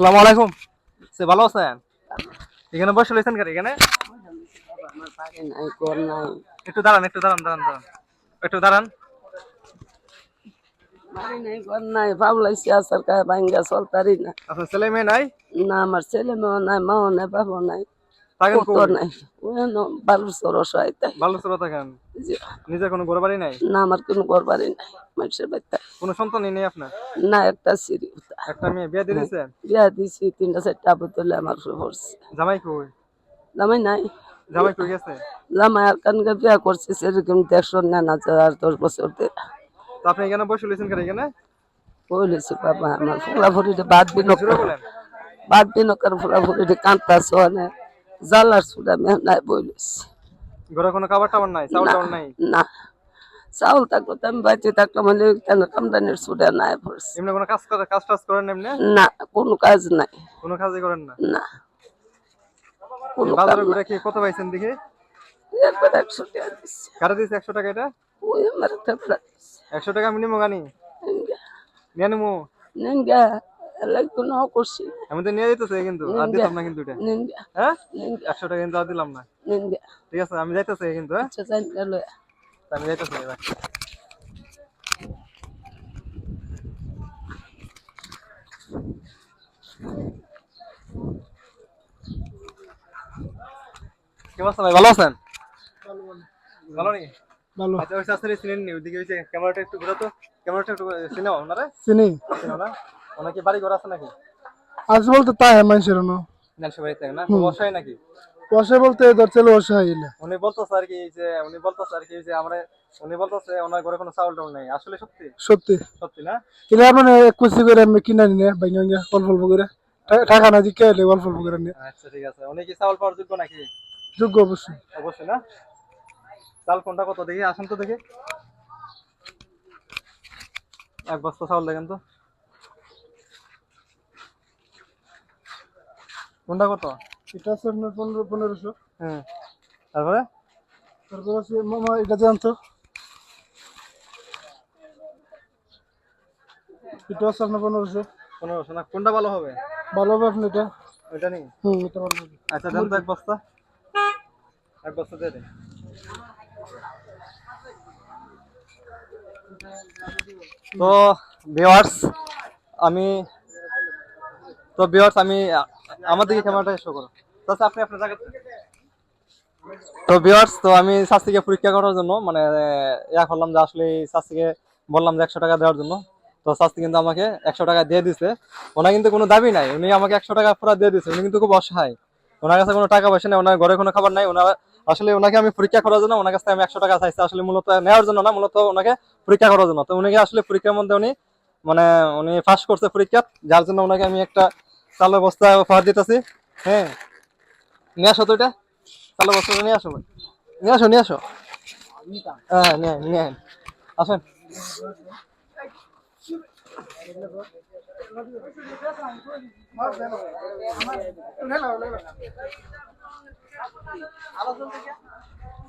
আসসালামু আলাইকুম। সে ভালো আছেন? এখানে বসে রয়েছেন কার এখানে? একটু দাঁড়ান একটু দাঁড়ান দাঁড়ান দাঁড়ান। একটু দাঁড়ান। বাড়ি নাই ঘর নাই? ভাবলাইছি আসার কাছে ভাঙ্গা চলতারি না আপনার ছেলে মেয়ে নাই? না আমার ছেলে মেয়েও নাই মাও নাই বাবাও নাই। হয়। নিজের কোনো ঘর বাড়ি নাই? না আমার কোনো ঘর বাড়ি নাই মানুষের বাড়িতে কোনো সন্তানই নেই আপনার? না একটা সিঁড়ি একটা মেয়ে বিয়ে দিয়েছেন বিয়া দিছি তিনটা চারটা বোতলে আমার পড়ছে জামাই কই? জামাই নাই। জামাই কই গেছে? জামাই আর কানকে বিয়া করছে সেরকম দেখছ না না আর দশ বছর আপনি এখানে বসে রয়েছেন কেন এখানে? বলেছি বাবা আমার ফুলা ফুরিতে বাদ জোরে বাদ ফুলা ফুরিতে কান্তা সোনে জালার সুদা মেহ নাই বলেছি ঘরে কোনো খাবার টাবার নাই? চাউল টাউল নাই? না। চাউল থাকল তো আমি বাঁচে থাকলাম হলে কেন কামদানির সুদা নাই পড়ছে। এমনি কোনো কাজ করে কাজ টাজ করেন এমনি? না কোনো কাজ নাই। কোনো কাজই করেন না? না। কোনো কাজ বাজারে ঘুরে কি কত পাইছেন দেখি? একবার একশো টাকা দিচ্ছে কারে একশো টাকা এটা? ওই আমার একশো টাকা আমি নিমো গানি? নিয়ে নিমো নিঙ্গা লাগতো না করছি। আমি তো নিয়ে যেতেছি কিন্তু আর দিতাম না কিন্তু এটা। হ্যাঁ? টাকা কিন্তু আর দিলাম না। ঠিক আছে আমি যাইতেছি কিন্তু হ্যাঁ? আচ্ছা জানি গেল আমি যাইতেছি এবার। কি অবস্থা ভাই? ভালো আছেন? ভালো ভালো। আচ্ছা ওই শাস্ত্রী চিনেন নি ওইদিকে হয়েছে ক্যামেরাটা একটু ঘুরো তো ক্যামেরাটা একটু চিনাও ওনারে চিনি। চিনো না? ওনার কি বাড়ি ঘর আছে নাকি? আজ বলতে তাই মানুষের নো। নালসি বাড়িতে না? বসাই নাকি? বসে বলতে ধর চলে বসে হইলে উনি বলতেছে আর কি যে উনি বলতেছে আর কি যে আমরা উনি বলতেছে ওনার ঘরে কোনো চাউল টাউল নেই। আসলে সত্যি? সত্যি। সত্যি না? কিনে মানে কুচি করে আমি কিনে ভাঙ্গা ভাঙ্গা অল্প অল্প করে। টাকা না দিকে এলে অল্প অল্প করে নিয়ে আচ্ছা ঠিক আছে। উনি কি চাউল পাওয়ার যোগ্য নাকি? যোগ্য অবশ্যই। অবশ্যই না? চাল কোনটা কত দেখি? আসেন তো দেখি। এক বস্তা চাউল দেখেন তো। কোনটা কত? এটা আছে আপনার পনেরো পনেরোশো। হুম। তারপরে? তারপর আছে মামা এটা জানতো এটা আছে আপনার পনেরোশো। পনেরোশো। না কোনটা ভালো হবে? ভালো হবে আপনি এটা। ওইটা নেই? হুম এটা ভালো হবে। আচ্ছা দেন তো এক বস্তা। এক বস্তা দিয়ে দিন। তো ভিওয়ার্স আমি তো ভিওয়ার্স আমি আ- আমার দিকে ক্যামেরাটা শো করো আপনি আপনার জায়গা তো ভিওয়ার্স তো আমি শাস্তিকে পরীক্ষা করার জন্য মানে ইয়া করলাম যে আসলে শাস্তিকে বললাম যে একশো টাকা দেওয়ার জন্য। তো শাস্তি কিন্তু আমাকে একশো টাকা দিয়ে দিছে। ওনার কিন্তু কোনো দাবি নাই। উনি আমাকে একশো টাকা পুরো দিয়ে দিছে। উনি কিন্তু খুব অসহায়। ওনার কাছে কোনো টাকা পয়সা নেই, ওনার ঘরে কোনো খাবার নাই। ওনার আসলে ওনাকে আমি পরীক্ষা করার জন্য, ওনার কাছে আমি একশো টাকা চাইছি। আসলে মূলত নেওয়ার জন্য না, মূলত ওনাকে পরীক্ষা করার জন্য। তো উনিকে আসলে পরীক্ষার মধ্যে উনি মানে উনি ফার্স্ট করছে পরীক্ষা যার জন্য ওনাকে আমি একটা চালের বস্তা উপহার দিতেছি। হ্যাঁ। নিয়ে আসো তো এটা। চালের বস্তাটা নিয়ে আসো। ভাই। নিয়ে আসো নিয়ে আসো। হ্যাঁ নিয়ে নিয়ে। আসেন।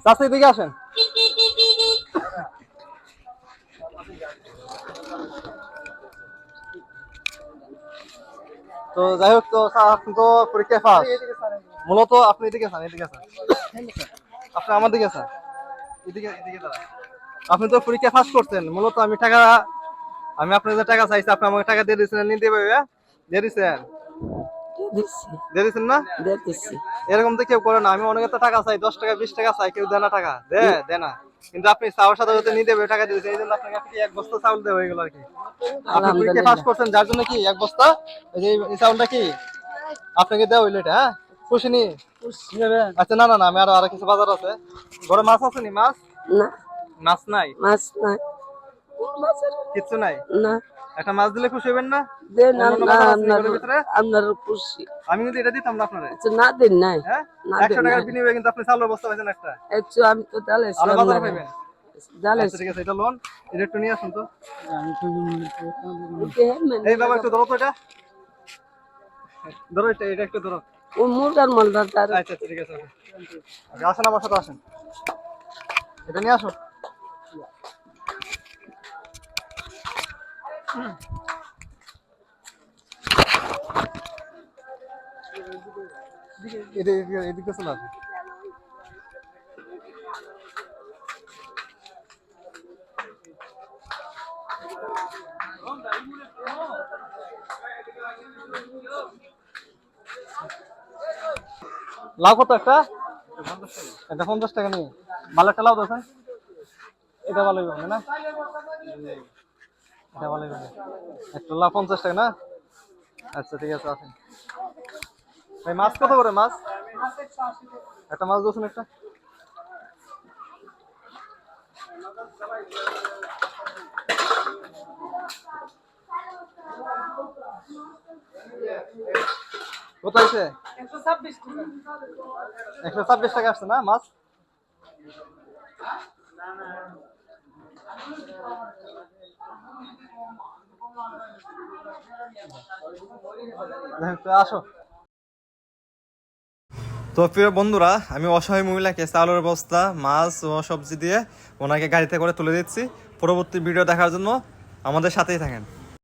চাষি দিকে আসেন। তো যাই হোক, তো স্যার, আপনি তো পরীক্ষায় ফার্স্ট মূলত আপনি এদিকে স্যার এদিকে স্যার। আপনি আমার দিকে স্যার। এদিকে এদিকে। আপনি তো পরীক্ষা পাস করছেন। মূলত আমি টাকা, আমি আপনার যে টাকা চাইছি, আপনি আমাকে টাকা দিয়ে দিয়েছেন নিতে পারবে? দিয়ে দিচ্ছেন দিচ্ছি। দিয়ে দিচ্ছেন না? দিয়ে দিচ্ছি। এরকম তো কেউ করে না। আমি অনেকে তো টাকা চাই দশ টাকা বিশ টাকা চাই কেউ দেয় না টাকা। দে দে না। কিন্তু আপনি চাওয়ার সাথে সাথে নিতে হবে টাকা দিয়েছেন এই জন্য আপনাকে আপনি এক বস্তা চাউল দেওয়া হয়ে গেল আর কি। আপনি পরীক্ষা পাস করছেন যার জন্য কি এক বস্তা? এই চাউলটা কি? আপনাকে দেওয়া হইল এটা হ্যাঁ? খুশি নি? আচ্ছা না না না আমি আরও আরও কিছু বাজার আছে। ঘরে মাছ আছে নি? মাছ? না। মাছ নাই? মাছ নাই। কিচ্ছু নাই? না। একটা মাছ দিলে খুশি হবেন না? দেন আপনার ভিতরে? আপনার খুশি। আমি কিন্তু এটা দিতাম না আপনারে। আচ্ছা না দিন নাই। হ্যাঁ? না একশো টাকার বিনিময়ে কিন্তু আপনি চাউলের বস্তা পাইছেন একটা। একটু আমি তো পাইবেন? আচ্ছা, ঠিক আছে এটা লোন। এটা একটু নিয়ে আসুন তো। এই বাবা একটু ধরো তো এটা। ধরো এটা এটা একটু ধরো। ও মুরগার মালদার আচ্ছা ঠিক আছে আচ্ছা, আসেন আমার সাথে আসেন। এটা নিয়ে আসো। এদিকে লাভ কত একটা? এটা পঞ্চাশ টাকা নিয়ে। ভালো একটা লাভ দেখেন এটা ভালোই হবে না? একটা লাভ পঞ্চাশ টাকা না? আচ্ছা ঠিক আছে, আসেন। ভাই, মাছ কত করে মাছ? একটা মাছ দোষণ একটা? কত আছে একশো ছাব্বিশ টাকা আসছে না মাছ? আসো। তো প্রিয় বন্ধুরা, আমি অসহায় মহিলাকে চাউলের বস্তা, মাছ ও সবজি দিয়ে ওনাকে গাড়িতে করে তুলে দিচ্ছি। পরবর্তী ভিডিও দেখার জন্য আমাদের সাথেই থাকেন।